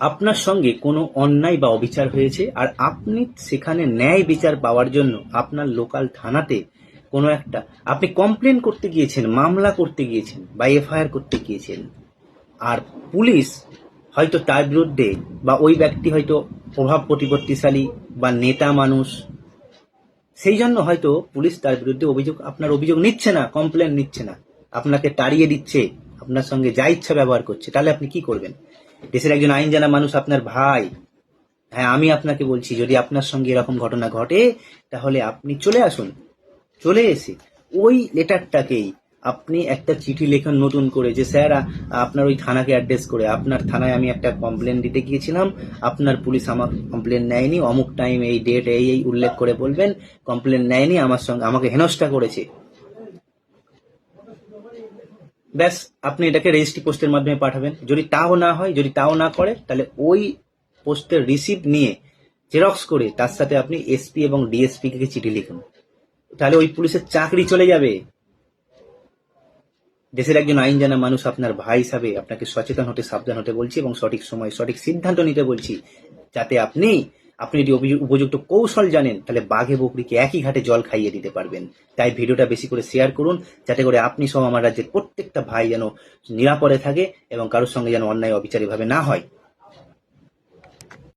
আপনার সঙ্গে কোনো অন্যায় বা অবিচার হয়েছে? আর আপনি সেখানে ন্যায় বিচার পাওয়ার জন্য আপনার লোকাল থানাতে কোনো একটা, আপনি কমপ্লেন করতে গিয়েছেন, মামলা করতে গিয়েছেন, বা এফআইআর করতে গিয়েছেন, আর পুলিশ হয়তো তার বিরুদ্ধে, বা ওই ব্যক্তি হয়তো প্রভাব প্রতিপত্তিশালী বা নেতা মানুষ, সেই জন্য হয়তো পুলিশ তার বিরুদ্ধে অভিযোগ, আপনার অভিযোগ নিচ্ছে না কমপ্লেন নিচ্ছে না, আপনাকে তাড়িয়ে দিচ্ছে, আপনার সঙ্গে যা ইচ্ছা ব্যবহার করছে, তাহলে আপনি কি করবেন? দেশের একজন আইন জানা মানুষ আপনার ভাই। হ্যাঁ আমি আপনাকে বলছি, যদি আপনার সঙ্গে এরকম ঘটনা ঘটে, তাহলে আপনি চলে আসুন। চলে এসে ওই লেটারটাকেই আপনি একটা চিঠি লেখেন নতুন করে যে, স্যার আপনার ওই থানাকে অ্যাড্রেস করে, আপনার থানায় আমি একটা কমপ্লেন দিতে গিয়েছিলাম। আপনার পুলিশ আমার কমপ্লেন নেয়নি। অমুক টাইম এই ডেট এই এই উল্লেখ করে বলবেন, কমপ্লেন নেয়নি, আমার সঙ্গে, আমাকে হেনস্থা করেছে। ব্যাস, আপনি এটাকে রেজিস্ট্রি পোস্টের মাধ্যমে পাঠাবেন। যদি তাও না হয়, যদি তাও না করে, তাহলে ওই পোস্টের রিসিপ্ট নিয়ে জেরক্স করে তার সাথে আপনি এসপি এবং ডিএসপি কে চিঠি লিখুন। তাহলে ওই পুলিশের চাকরি চলে যাবে। দেশের একজন আইন জানা মানুষ আপনার ভাই হিসাবে আপনাকে সচেতন হতে, সাবধান হতে বলছি এবং সঠিক সময় সঠিক সিদ্ধান্ত নিতে বলছি। যাতে আপনি আপনি যদি উপযুক্ত কৌশল জানেন, তাহলে বাঘে বকরিকে একই ঘাটে জল খাইয়ে দিতে পারবেন। তাই ভিডিওটা বেশি করে শেয়ার করুন, যাতে করে আপনি সহ আমার রাজ্যের প্রত্যেকটা ভাই যেন নিরাপদে থাকে এবং কারোর সঙ্গে যেন অন্যায় অবিচারীভাবে না হয়।